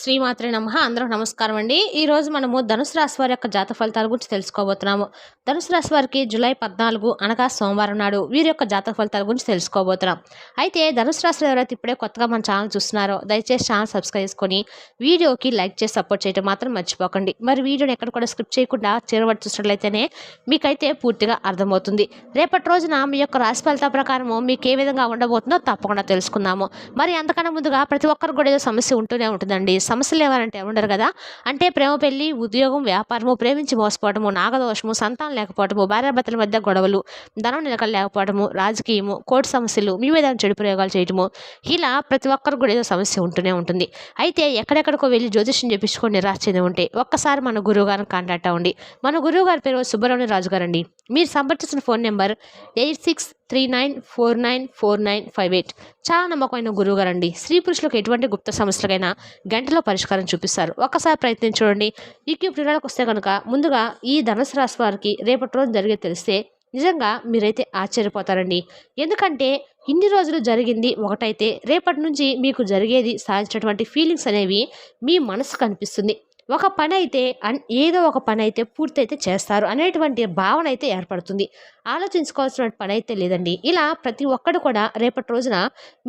శ్రీమాత్రే నమ. అందరూ నమస్కారం అండి. ఈరోజు మనము ధనుసు రాశి వారి యొక్క జాత ఫలితాల గురించి తెలుసుకోబోతున్నాము. ధనుసు రాశి వారికి జూలై పద్నాలుగు అనగా సోమవారం నాడు వీరి యొక్క జాతక ఫలితాల గురించి తెలుసుకోబోతున్నాం. అయితే ధనుసు రాశిలో ఎవరైతే ఇప్పుడే కొత్తగా మన ఛానల్ చూస్తున్నారో దయచేసి ఛానల్ సబ్స్క్రైబ్ చేసుకొని వీడియోకి లైక్ చేసి సపోర్ట్ చేయడం మాత్రం మర్చిపోకండి. మరి వీడియోని ఎక్కడ కూడా స్క్రిప్ట్ చేయకుండా చేరబడి చూసినట్లయితేనే మీకైతే పూర్తిగా అర్థమవుతుంది. రేపటి రోజున మీ యొక్క రాశి ఫలితాల ప్రకారము మీకు ఏ విధంగా ఉండబోతుందో తప్పకుండా తెలుసుకుందాము. మరి అంతకన్నా ముందుగా ప్రతి ఒక్కరికి కూడా ఏదో సమస్య ఉంటూనే ఉంటుందండి. సమస్యలు ఏమనంటే ఉండరు కదా? అంటే ప్రేమ పెళ్ళి ఉద్యోగం వ్యాపారము ప్రేమించి మోసపోవటము నాగదోషము సంతానం లేకపోవటము భార్యాభర్తల మధ్య గొడవలు ధనం నిలకలు లేకపోవటము రాజకీయము కోర్టు సమస్యలు మీ మీద చెడు ప్రయోగాలు చేయటము ఇలా ప్రతి ఒక్కరికి కూడా ఏదో సమస్య ఉంటూనే ఉంటుంది. అయితే ఎక్కడెక్కడికో వెళ్ళి జ్యోతిష్యం చెప్పించుకొని నిరాశ చెంది ఉంటే ఒక్కసారి మన గురువు గారిని కాంటాక్ట్ అవ్వండి. మన గురువు గారి పేరు సుబ్రహ్మణ్య రాజు గారండి మీరు సంప్రదించిన phone number eight six three nine four nine four nine five eight. చాలా నమ్మకమైన గురువు గారండి స్త్రీ పురుషులకు ఎటువంటి గుప్త సమస్యలకైనా గంటలో పరిష్కారం చూపిస్తారు. ఒక్కసారి ప్రయత్నం చూడండి. ఈ ప్రియులకు వస్తే కనుక ముందుగా ఈ ధనుసు రాశి వారికి రేపటి రోజు జరిగే తెలిస్తే నిజంగా మీరైతే ఆశ్చర్యపోతారండి. ఎందుకంటే ఇన్ని రోజులు జరిగింది ఒకటైతే రేపటి నుంచి మీకు జరిగేది సాధించినటువంటి ఫీలింగ్స్ అనేవి మీ మనసు కనిపిస్తుంది ఒక పని అయితే అన్ ఏదో ఒక పని అయితే పూర్తయితే చేస్తారు అనేటువంటి భావన అయితే ఏర్పడుతుంది. ఆలోచించుకోవాల్సిన పని అయితే లేదండి. ఇలా ప్రతి ఒక్కడు కూడా రేపటి రోజున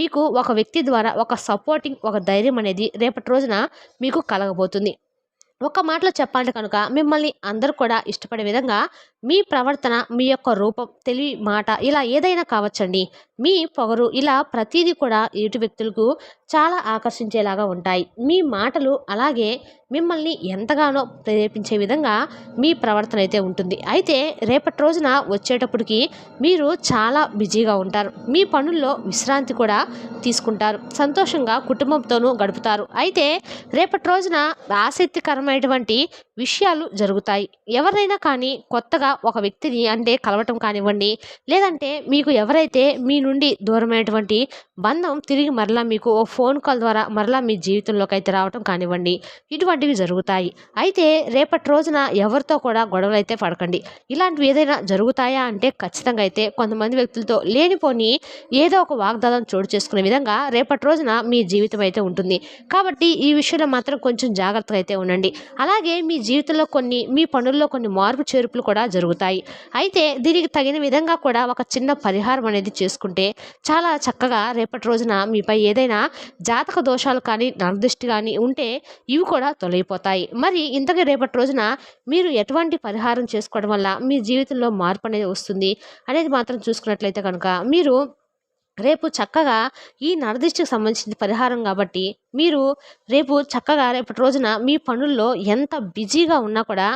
మీకు ఒక వ్యక్తి ద్వారా ఒక సపోర్టింగ్ ఒక ధైర్యం అనేది రేపటి రోజున మీకు కలగబోతుంది. ఒక మాటలో చెప్పండి కనుక మిమ్మల్ని అందరూ కూడా ఇష్టపడే విధంగా మీ ప్రవర్తన మీ యొక్క రూపం తెలివి మాట ఇలా ఏదైనా కావచ్చండి. మీ పొగరు ఇలా ప్రతిదీ కూడా ఎటు వ్యక్తులకు చాలా ఆకర్షించేలాగా ఉంటాయి. మీ మాటలు అలాగే మిమ్మల్ని ఎంతగానో ప్రేరేపించే విధంగా మీ ప్రవర్తన అయితే ఉంటుంది. అయితే రేపటి రోజున వచ్చేటప్పటికి మీరు చాలా బిజీగా ఉంటారు. మీ పనుల్లో విశ్రాంతి కూడా తీసుకుంటారు. సంతోషంగా కుటుంబంతోనూ గడుపుతారు. అయితే రేపటి రోజున ఆసక్తికరమైనటువంటి విషయాలు జరుగుతాయి. ఎవరైనా కానీ కొత్తగా ఒక వ్యక్తిని అంటే కలవటం కానివ్వండి లేదంటే మీకు ఎవరైతే మీ నుండి దూరమైనటువంటి బంధం తిరిగి మరలా మీకు ఓ ఫోన్ కాల్ ద్వారా మరలా మీ జీవితంలోకి అయితే రావటం కానివ్వండి. ఇటువంటివి జరుగుతాయి. అయితే రేపటి రోజున ఎవరితో కూడా గొడవలు అయితే పడకండి. ఇలాంటివి ఏదైనా జరుగుతాయా అంటే ఖచ్చితంగా అయితే కొంతమంది వ్యక్తులతో లేనిపోని ఏదో ఒక వాగ్దానం చోటు చేసుకునే విధంగా రేపటి రోజున మీ జీవితం అయితే ఉంటుంది. కాబట్టి ఈ విషయంలో మాత్రం కొంచెం జాగ్రత్తగా అయితే ఉండండి. అలాగే మీ జీవితంలో కొన్ని మీ పనుల్లో కొన్ని మార్పు చేర్పులు కూడా జరుగుతాయి. అయితే దీనికి తగిన విధంగా కూడా ఒక చిన్న పరిహారం అనేది చేసుకుంటే చాలా చక్కగా రేపటి రోజున మీపై ఏదైనా జాతక దోషాలు కానీ నరదృష్టి కానీ ఉంటే ఇవి కూడా తొలగిపోతాయి. మరి ఇంతకీ రేపటి రోజున మీరు ఎటువంటి పరిహారం చేసుకోవడం వల్ల మీ జీవితంలో మార్పు అనేది వస్తుంది అనేది మాత్రం చూసుకున్నట్లయితే కనుక మీరు రేపు చక్కగా ఈ నరదిష్టికి సంబంధించిన పరిహారం కాబట్టి మీరు రేపు చక్కగా రేపటి రోజున మీ పనుల్లో ఎంత బిజీగా ఉన్నా కూడా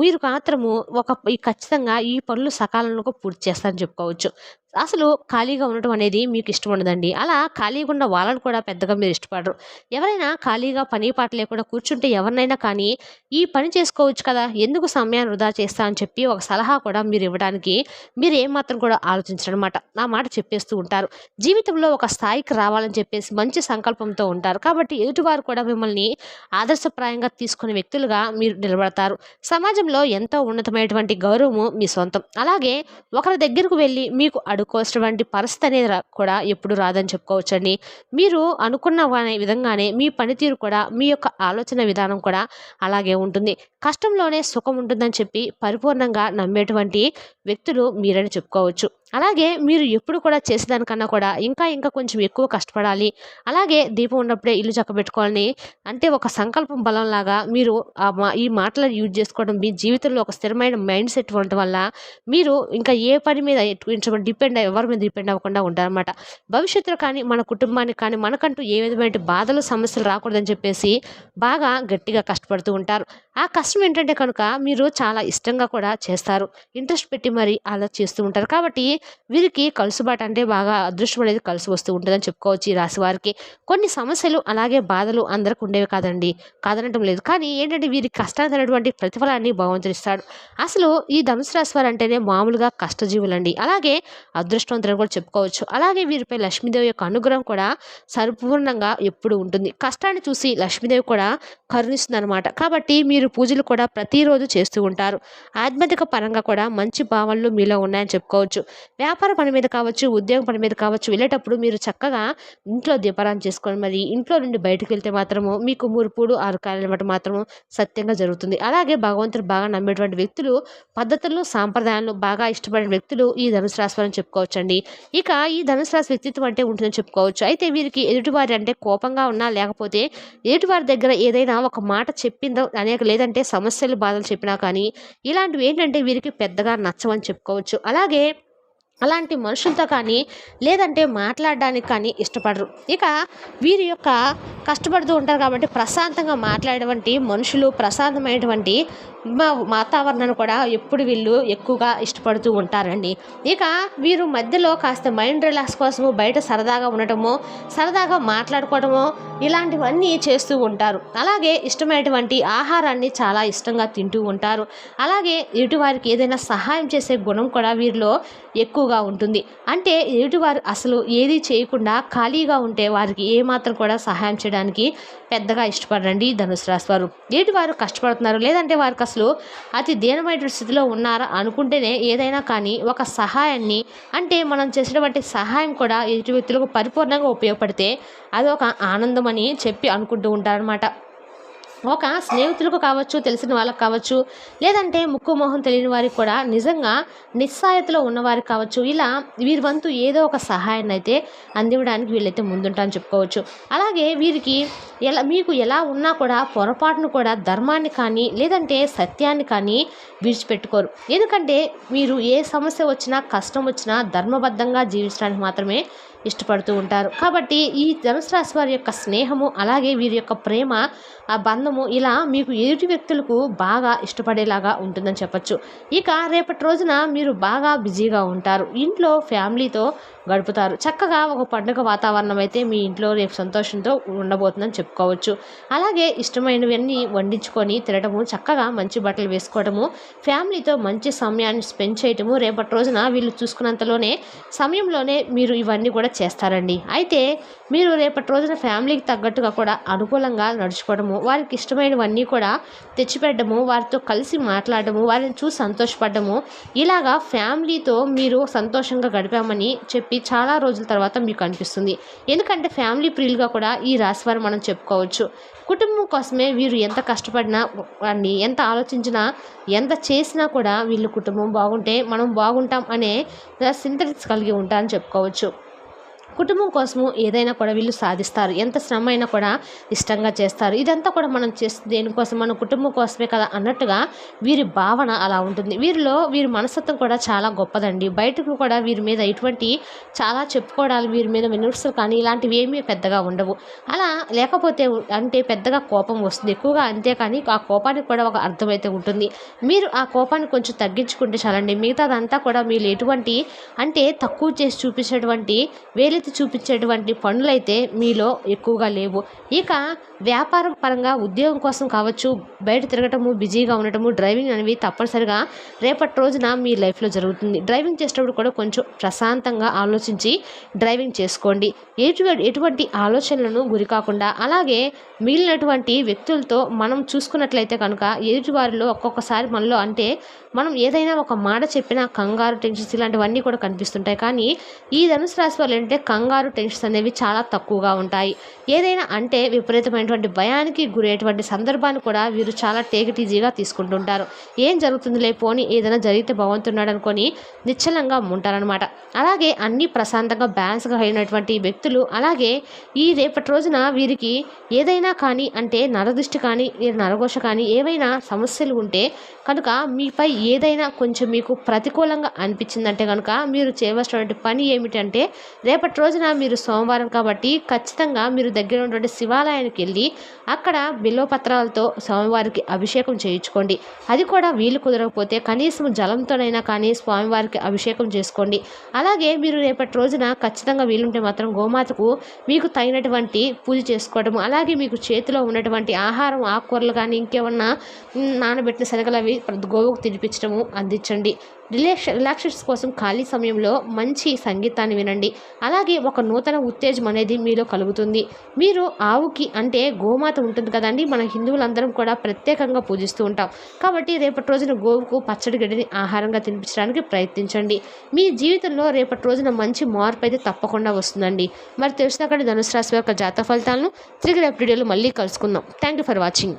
మీరు మాత్రము ఒక ఖచ్చితంగా ఈ పనులు సకాలంలో పూర్తి చేస్తారని చెప్పుకోవచ్చు. అసలు ఖాళీగా ఉండటం అనేది మీకు ఇష్టం ఉండదండి. అలా ఖాళీగా ఉన్న వాళ్ళని కూడా పెద్దగా మీరు ఇష్టపడరు. ఎవరైనా ఖాళీగా పని పాట లేకుండా కూర్చుంటే ఎవరినైనా కానీ ఈ పని చేసుకోవచ్చు కదా ఎందుకు సమయాన్ని వృధా చేస్తా అని చెప్పి ఒక సలహా కూడా మీరు ఇవ్వడానికి మీరు ఏమాత్రం కూడా ఆలోచించరనమాట నా మాట చెప్పేస్తూ ఉంటారు. జీవితంలో ఒక స్థాయికి రావాలని చెప్పేసి మంచి సంకల్పంతో ఉంటారు. కాబట్టి ఎదుటివారు కూడా మిమ్మల్ని ఆదర్శప్రాయంగా తీసుకునే వ్యక్తులుగా మీరు నిలబడతారు. సమాజంలో ఎంతో ఉన్నతమైనటువంటి గౌరవము మీ సొంతం. అలాగే ఒకరి దగ్గరకు వెళ్ళి మీకు అడుకోసినటువంటి పరిస్థితి అనేది కూడా ఎప్పుడు రాదని చెప్పుకోవచ్చండి. మీరు అనుకున్న విధంగానే మీ పనితీరు కూడా మీ యొక్క ఆలోచన విధానం కూడా అలాగే ఉంటుంది. కష్టంలోనే సుఖం ఉంటుందని చెప్పి పరిపూర్ణంగా నమ్మేటువంటి వ్యక్తులు మీరని చెప్పుకోవచ్చు. అలాగే మీరు ఎప్పుడు కూడా చేసేదానికన్నా కూడా ఇంకా ఇంకా కొంచెం ఎక్కువ కష్టపడాలి. అలాగే దీపం ఉన్నప్పుడే ఇల్లు చక్కబెట్టుకోవాలని అంటే ఒక సంకల్పం బలంలాగా మీరు ఈ మాటలను యూజ్ చేసుకోవడం మీ జీవితంలో ఒక స్థిరమైన మైండ్ సెట్ ఉండటం వల్ల మీరు ఇంకా ఏ పని మీద కొంచెం డిపెండ్ ఎవరి మీద డిపెండ్ అవ్వకుండా ఉంటారనమాట భవిష్యత్తులో కానీ మన కుటుంబానికి కానీ మనకంటూ ఏ విధమైన బాధలు సమస్యలు రాకూడదని చెప్పేసి బాగా గట్టిగా కష్టపడుతూ ఉంటారు. ఆ కష్టం ఏంటంటే కనుక మీరు చాలా ఇష్టంగా కూడా చేస్తారు. ఇంట్రెస్ట్ పెట్టి మరి అలా చేస్తూ ఉంటారు. కాబట్టి వీరికి కలుసుబాటు అంటే బాగా అదృష్టం అనేది కలిసి వస్తూ ఉంటుందని చెప్పుకోవచ్చు ఈ రాశి వారికి. కొన్ని సమస్యలు అలాగే బాధలు అందరికి ఉండేవి కాదండి. కాదనటం లేదు. కానీ ఏంటంటే వీరికి కష్టాలు ప్రతిఫలాన్ని భగవంతునిస్తాడు అసలు ఈ ధనుసు రాశి వారు అంటేనే మామూలుగా కష్టజీవులండి. అలాగే అదృష్టవంతులను కూడా చెప్పుకోవచ్చు. అలాగే వీరిపై లక్ష్మీదేవి యొక్క అనుగ్రహం కూడా సంపూర్ణంగా ఎప్పుడు ఉంటుంది. కష్టాన్ని చూసి లక్ష్మీదేవి కూడా కరుణిస్తుంది అనమాట కాబట్టి మీరు పూజలు కూడా ప్రతిరోజు చేస్తూ ఉంటారు. ఆధ్యాత్మిక పరంగా కూడా మంచి భావనలు మీలో ఉన్నాయని చెప్పుకోవచ్చు. వ్యాపార పని మీద కావచ్చు ఉద్యోగం పని మీద కావచ్చు వెళ్ళేటప్పుడు మీరు చక్కగా ఇంట్లో దీపారాన్ని చేసుకొని మరి ఇంట్లో నుండి బయటకు వెళ్తే మాత్రము మీకు మురుపుడు ఆరుకాయలు అనమాట మాత్రము సత్యంగా జరుగుతుంది. అలాగే భగవంతుడు బాగా నమ్మేటువంటి వ్యక్తులు పద్ధతులను సాంప్రదాయాలను బాగా ఇష్టపడిన వ్యక్తులు ఈ ధనుసు రాశి చెప్పుకోవచ్చండి. ఇక ఈ ధనుసు రాశి వ్యక్తిత్వం అంటే ఉంటుందని చెప్పుకోవచ్చు. అయితే వీరికి ఎదుటివారి అంటే కోపంగా ఉన్నా లేకపోతే ఎదుటివారి దగ్గర ఏదైనా ఒక మాట చెప్పిందో అనేక లేదంటే సమస్యలు బాధలు చెప్పినా కానీ ఇలాంటివి ఏంటంటే వీరికి పెద్దగా నచ్చవని చెప్పుకోవచ్చు. అలాగే అలాంటి మనుషులతో కానీ లేదంటే మాట్లాడడానికి కానీ ఇష్టపడరు. ఇక వీరి యొక్క కష్టపడుతూ ఉంటారు కాబట్టి ప్రశాంతంగా మాట్లాడేటువంటి మనుషులు ప్రశాంతమైనటువంటి మా- వాతావరణాన్ని కూడా ఎప్పుడు వీళ్ళు ఎక్కువగా ఇష్టపడుతూ ఉంటారండి. ఇక వీరు మధ్యలో కాస్త మైండ్ రిలాక్స్ కోసము బయట సరదాగా ఉండటము సరదాగా మాట్లాడుకోవడము ఇలాంటివన్నీ చేస్తూ ఉంటారు. అలాగే ఇష్టమైనటువంటి ఆహారాన్ని చాలా ఇష్టంగా తింటూ ఉంటారు. అలాగే ఇటువారికి ఏదైనా సహాయం చేసే గుణం కూడా వీరిలో ఎక్కువగా ఉంటుంది. అంటే ఎదుటివారు అసలు ఏది చేయకుండా ఖాళీగా ఉంటే వారికి ఏమాత్రం కూడా సహాయం చేయడానికి పెద్దగా ఇష్టపడరండి ధనుసు రాశి వారు. ఎదుటివారు కష్టపడుతున్నారు? లేదంటే వారికి అసలు అతి దీనమైన స్థితిలో ఉన్నారా అనుకుంటేనే ఏదైనా కానీ ఒక సహాయాన్ని అంటే మనం చేసినటువంటి సహాయం కూడా ఎదుటి వ్యక్తులకు పరిపూర్ణంగా ఉపయోగపడితే అది ఒక ఆనందం అని చెప్పి అనుకుంటూ ఉంటారనమాట ఒక స్నేహితులకు కావచ్చు తెలిసిన వాళ్ళకి కావచ్చు లేదంటే ముక్కు మొహం తెలియని వారికి కూడా నిజంగా నిస్సాయతలో ఉన్నవారికి కావచ్చు ఇలా వీరి వంతు ఏదో ఒక సహాయాన్ని అయితే అందివ్వడానికి వీళ్ళైతే ముందుంటారని చెప్పుకోవచ్చు. అలాగే వీరికి ఎలా మీకు ఎలా ఉన్నా కూడా పొరపాటును కూడా ధర్మాన్ని కానీ లేదంటే సత్యాన్ని కానీ విడిచిపెట్టుకోరు. ఎందుకంటే మీరు ఏ సమస్య వచ్చినా కష్టం వచ్చినా ధర్మబద్ధంగా జీవించడానికి మాత్రమే ఇష్టపడుతూ ఉంటారు. కాబట్టి ఈ ధనుసు రాశి వారి యొక్క స్నేహము అలాగే వీరి యొక్క ప్రేమ ఆ బంధము ఇలా మీకు ఎదుటి వ్యక్తులకు బాగా ఇష్టపడేలాగా ఉంటుందని చెప్పచ్చు. ఇక రేపటి రోజున మీరు బాగా బిజీగా ఉంటారు. ఇంట్లో ఫ్యామిలీతో గడుపుతారు. చక్కగా ఒక పండుగ వాతావరణం అయితే మీ ఇంట్లో రేపు సంతోషంతో ఉండబోతుందని చెప్పుకోవచ్చు. అలాగే ఇష్టమైనవన్నీ వండించుకొని తినడము చక్కగా మంచి బట్టలు వేసుకోవడము ఫ్యామిలీతో మంచి సమయాన్ని స్పెండ్ చేయటము రేపటి రోజున వీళ్ళు చూసుకున్నంతలోనే సమయంలోనే మీరు ఇవన్నీ కూడా చేస్తారండి. అయితే మీరు రేపటి రోజున ఫ్యామిలీకి తగ్గట్టుగా కూడా అనుకూలంగా నడుచుకోవడము వారికి ఇష్టమైనవన్నీ కూడా తెచ్చిపెట్టడము వారితో కలిసి మాట్లాడము వారిని చూసి సంతోషపడము ఇలాగా ఫ్యామిలీతో మీరు సంతోషంగా గడిపామని చెప్పి చాలా రోజుల తర్వాత మీకు అనిపిస్తుంది. ఎందుకంటే ఫ్యామిలీ ప్రియులుగా కూడా ఈ రాశి వారు మనం చెప్పుకోవచ్చు. కుటుంబం కోసమే వీరు ఎంత కష్టపడినా వాడిని ఎంత ఆలోచించినా ఎంత చేసినా కూడా వీళ్ళు కుటుంబం బాగుంటే మనం బాగుంటాం అనే సింథటిక్స్ కలిగి ఉంటారని చెప్పుకోవచ్చు. కుటుంబం కోసము ఏదైనా కూడా వీళ్ళు సాధిస్తారు. ఎంత శ్రమ అయినా కూడా ఇష్టంగా చేస్తారు. ఇదంతా కూడా మనం చేస్తే దేనికోసం? మన కుటుంబం కోసమే కదా అన్నట్టుగా వీరి భావన అలా ఉంటుంది. వీరిలో వీరి మనస్తత్వం కూడా చాలా గొప్పదండి. బయటకు కూడా వీరి మీద ఎటువంటి చాలా చెప్పుకోవడాలు వీరి మీద విమర్శలు కానీ ఇలాంటివి ఏమీ పెద్దగా ఉండవు. అలా లేకపోతే అంటే పెద్దగా కోపం వస్తుంది. ఎక్కువగా అంతేకాని ఆ కోపానికి కూడా ఒక అర్థం అయితే ఉంటుంది. మీరు ఆ కోపాన్ని కొంచెం తగ్గించుకుంటే చాలండి. మిగతాదంతా కూడా మీరు ఎటువంటి అంటే తక్కువ చేసి చూపించేటువంటి వేలెత్తి చూపించేటువంటి పనులైతే మీలో ఎక్కువగా లేవు. ఇక వ్యాపారం పరంగా ఉద్యోగం కోసం కావచ్చు బయట తిరగటము బిజీగా ఉండటము డ్రైవింగ్ అనేవి తప్పనిసరిగా రేపటి రోజున మీ లైఫ్లో జరుగుతుంది. డ్రైవింగ్ చేసేటప్పుడు కూడా కొంచెం ప్రశాంతంగా ఆలోచించి డ్రైవింగ్ చేసుకోండి. ఎటు ఎటువంటి ఆలోచనలను గురి కాకుండా అలాగే మిగిలినటువంటి వ్యక్తులతో మనం చూసుకున్నట్లయితే కనుక ఎదుటివారిలో ఒక్కొక్కసారి మనలో అంటే మనం ఏదైనా ఒక మాట చెప్పినా కంగారు టెన్షన్స్ ఇలాంటివన్నీ కూడా కనిపిస్తుంటాయి. కానీ ఈ ధనుసు రాశి వాళ్ళు ఏంటంటే కంగారు టెన్షన్స్ అనేవి చాలా తక్కువగా ఉంటాయి. ఏదైనా అంటే విపరీతమైనటువంటి భయానికి గురయ్యేటువంటి సందర్భాన్ని కూడా వీరు చాలా టేకిటీజీగా తీసుకుంటుంటారు. ఏం జరుగుతుందిలే పోని ఏదైనా జరిగితే బాగుంటున్నాడు అనుకొని నిశ్చలంగా ఉంటారనమాట అలాగే అన్నీ ప్రశాంతంగా బ్యాలెన్స్గా అయినటువంటి వ్యక్తులు అలాగే ఈ రేపటి రోజున వీరికి ఏదైనా కానీ అంటే నరదృష్టి కానీ ఈ నరఘోష కానీ ఏవైనా సమస్యలు ఉంటే కనుక మీపై ఏదైనా కొంచెం మీకు ప్రతికూలంగా అనిపించిందంటే కనుక మీరు చేయవలసినటువంటి పని ఏమిటంటే రేపటి రోజున మీరు సోమవారం కాబట్టి ఖచ్చితంగా మీరు దగ్గర ఉన్నటువంటి శివాలయానికి వెళ్ళి అక్కడ బిల్వపత్రాలతో స్వామివారికి అభిషేకం చేయించుకోండి. అది కూడా వీలు కుదరకపోతే కనీసం జలంతోనైనా కానీ స్వామివారికి అభిషేకం చేసుకోండి. అలాగే మీరు రేపటి రోజున ఖచ్చితంగా వీలుంటే మాత్రం గోమాతకు మీకు తగినటువంటి పూజ చేసుకోవడం అలాగే మీకు చేతిలో ఉన్నటువంటి ఆహారం ఆకుకూరలు కానీ ఇంకేమన్నా నానబెట్టిన శనగలు అవి గోవుకు తినిపించడము అందించండి. రిలాక్స్ రిలాక్సేషన్ కోసం ఖాళీ సమయంలో మంచి సంగీతాన్ని వినండి. అలాగే ఒక నూతన ఉత్తేజం అనేది మీలో కలుగుతుంది. మీరు ఆవుకి అంటే గోమాత ఉంటుంది కదండి మన హిందువులందరం కూడా ప్రత్యేకంగా పూజిస్తూ ఉంటాం. కాబట్టి రేపటి రోజున గోవుకు పచ్చడి గడ్డిని ఆహారంగా తినిపించడానికి ప్రయత్నించండి. మీ జీవితంలో రేపటి రోజున మంచి మార్పు అయితే తప్పకుండా వస్తుందండి. మరి తెలిసిన అక్కడ ధనుసు రాశి యొక్క జాతక ఫలితాలను తిరిగి రేపు వీడియోలో మళ్ళీ కలుసుకుందాం. Thank you for watching